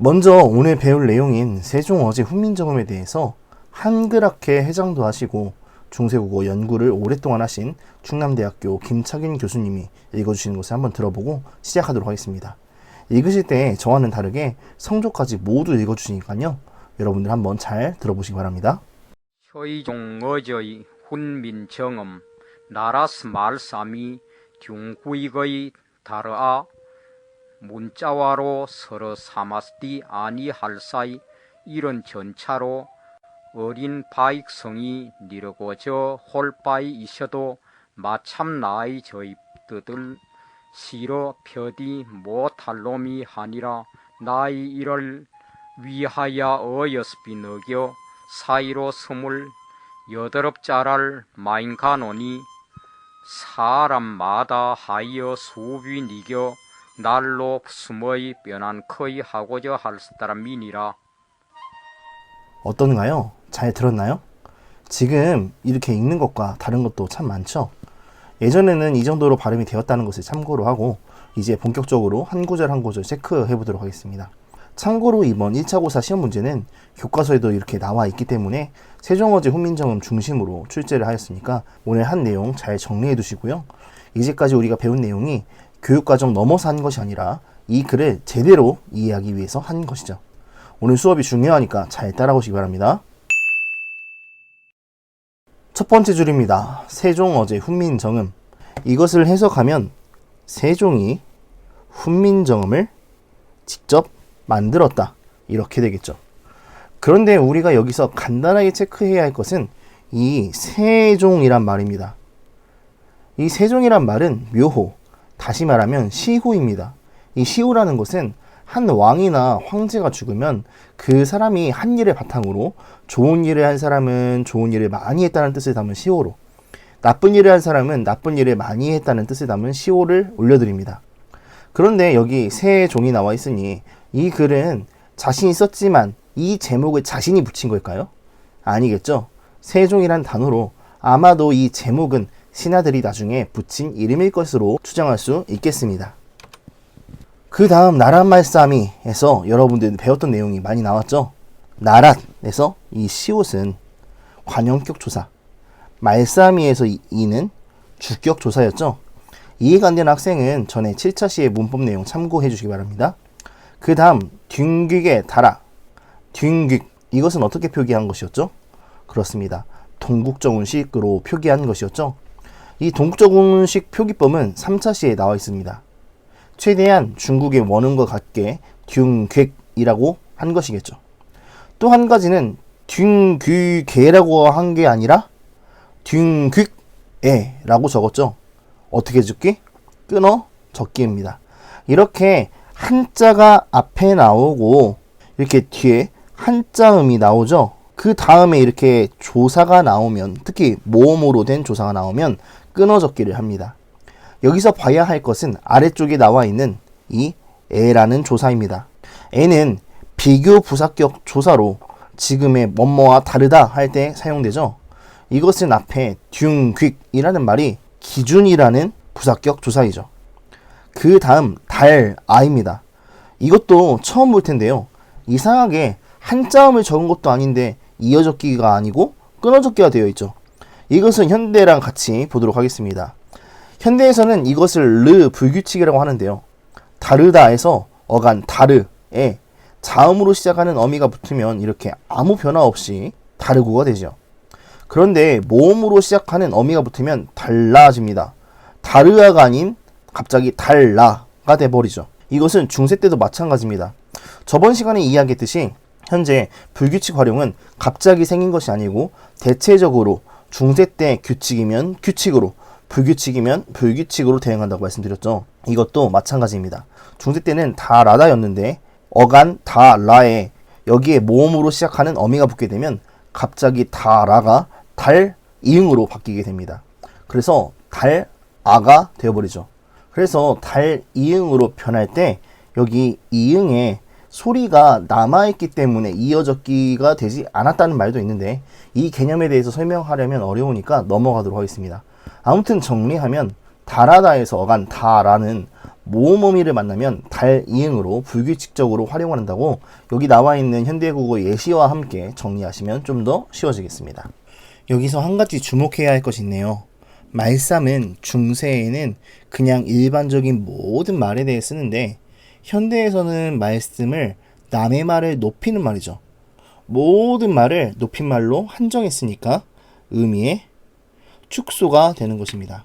먼저 오늘 배울 내용인 세종어제 훈민정음에 대해서 한글학회 회장도 하시고 중세국어 연구를 오랫동안 하신 충남대학교 김창인 교수님이 읽어주시는 것을 한번 들어보고 시작하도록 하겠습니다. 읽으실 때 저와는 다르게 성조까지 모두 읽어주시니까요. 여러분들 한번 잘 들어보시기 바랍니다. 효이종어저의 훈민정음 나라스 말삼이 둥구익의 다르아 문자와로 서로 사마스디 아니할사이 이런 전차로 어린 바익 성이 니르고저 홀바이 이셔도 마참 나이 뜻을 시로 펴디 못할 놈이 하니라 나이 이를 위하여 어여스비 너겨 사이로 스물 여덟업 자랄 마인가노니 사람마다 하여 수비 니겨 날로 숨의 변한 커이 하고자 할 사람이니라 어떤가요? 잘 들었나요? 지금 이렇게 읽는 것과 다른 것도 참 많죠? 예전에는 이 정도로 발음이 되었다는 것을 참고로 하고 이제 본격적으로 한 구절 한 구절 체크해 보도록 하겠습니다. 참고로 이번 1차 고사 시험 문제는 교과서에도 이렇게 나와 있기 때문에 세종어제 훈민정음 중심으로 출제를 하였으니까 오늘 한 내용 잘 정리해 두시고요. 이제까지 우리가 배운 내용이 교육과정 넘어서 한 것이 아니라 이 글을 제대로 이해하기 위해서 한 것이죠. 오늘 수업이 중요하니까 잘 따라오시기 바랍니다. 첫 번째 줄입니다. 세종 어제 훈민정음. 이것을 해석하면 세종이 훈민정음을 직접 만들었다. 이렇게 되겠죠. 그런데 우리가 여기서 간단하게 체크해야 할 것은 이 세종이란 말입니다. 이 세종이란 말은 묘호, 다시 말하면 시호입니다. 이 시호라는 것은 한 왕이나 황제가 죽으면 그 사람이 한 일을 바탕으로 좋은 일을 한 사람은 좋은 일을 많이 했다는 뜻을 담은 시호로 나쁜 일을 한 사람은 나쁜 일을 많이 했다는 뜻을 담은 시호를 올려드립니다. 그런데 여기 세 종이 나와 있으니 이 글은 자신이 썼지만 이 제목을 자신이 붙인 걸까요? 아니겠죠. 세 종이란 단어로 아마도 이 제목은 신하들이 나중에 붙인 이름일 것으로 추정할 수 있겠습니다. 그 다음 나랏 말싸미에서 여러분들 배웠던 내용이 많이 나왔죠. 나랏에서 이 시옷은 관용격 조사, 말싸미에서 이- 이는 주격 조사였죠. 이해가 안 되는 학생은 전에 7차 시의 문법 내용 참고해 주시기 바랍니다. 그 다음 균극의 달아, 균극 이것은 어떻게 표기한 것이었죠? 그렇습니다. 동국정운식으로 표기한 것이었죠. 이 동국정운식 표기법은 3차 시에 나와 있습니다. 최대한 중국의 원음과 같게 듀괴이라고 한 것이겠죠. 또 한 가지는 듀귀개라고 한 게 아니라 듀귀에라고 적었죠. 어떻게 적기? 끊어 적기입니다. 이렇게 한자가 앞에 나오고 이렇게 뒤에 한자음이 나오죠. 그 다음에 이렇게 조사가 나오면 특히 모음으로 된 조사가 나오면 끊어 적기를 합니다. 여기서 봐야 할 것은 아래쪽에 나와 있는 이 에라는 조사입니다. 에는 비교 부사격 조사로 지금의 뭐뭐와 다르다 할 때 사용되죠. 이것은 앞에 듀귀이라는 말이 기준이라는 부사격 조사이죠. 그 다음 달 아입니다. 이것도 처음 볼 텐데요. 이상하게 한자음을 적은 것도 아닌데 이어적기가 아니고 끊어적기가 되어 있죠. 이것은 현대랑 같이 보도록 하겠습니다. 현대에서는 이것을 르 불규칙이라고 하는데요. 다르다에서 어간 다르에 자음으로 시작하는 어미가 붙으면 이렇게 아무 변화 없이 다르고가 되죠. 그런데 모음으로 시작하는 어미가 붙으면 달라집니다. 다르아가 아닌 갑자기 달라가 돼버리죠. 이것은 중세 때도 마찬가지입니다. 저번 시간에 이야기했듯이 현재 불규칙 활용은 갑자기 생긴 것이 아니고 대체적으로 중세 때 규칙이면 규칙으로 불규칙이면 불규칙으로 대응한다고 말씀드렸죠. 이것도 마찬가지입니다. 중세 때는 다 라다였는데 어간 다 라에 여기에 모음으로 시작하는 어미가 붙게 되면 갑자기 다 라가 달 이응으로 바뀌게 됩니다. 그래서 달 아가 되어버리죠. 그래서 달 이응으로 변할 때 여기 이응에 소리가 남아있기 때문에 이어적기가 되지 않았다는 말도 있는데 이 개념에 대해서 설명하려면 어려우니까 넘어가도록 하겠습니다. 아무튼 정리하면 다라다에서 어간 다라는 모모미를 만나면 달 이응으로 불규칙적으로 활용을 한다고 여기 나와 있는 현대국어 예시와 함께 정리하시면 좀 더 쉬워지겠습니다. 여기서 한 가지 주목해야 할 것이 있네요. 말삼은 중세에는 그냥 일반적인 모든 말에 대해 쓰는데 현대에서는 말씀을 남의 말을 높이는 말이죠. 모든 말을 높임말로 한정했으니까 의미의 축소가 되는 것입니다.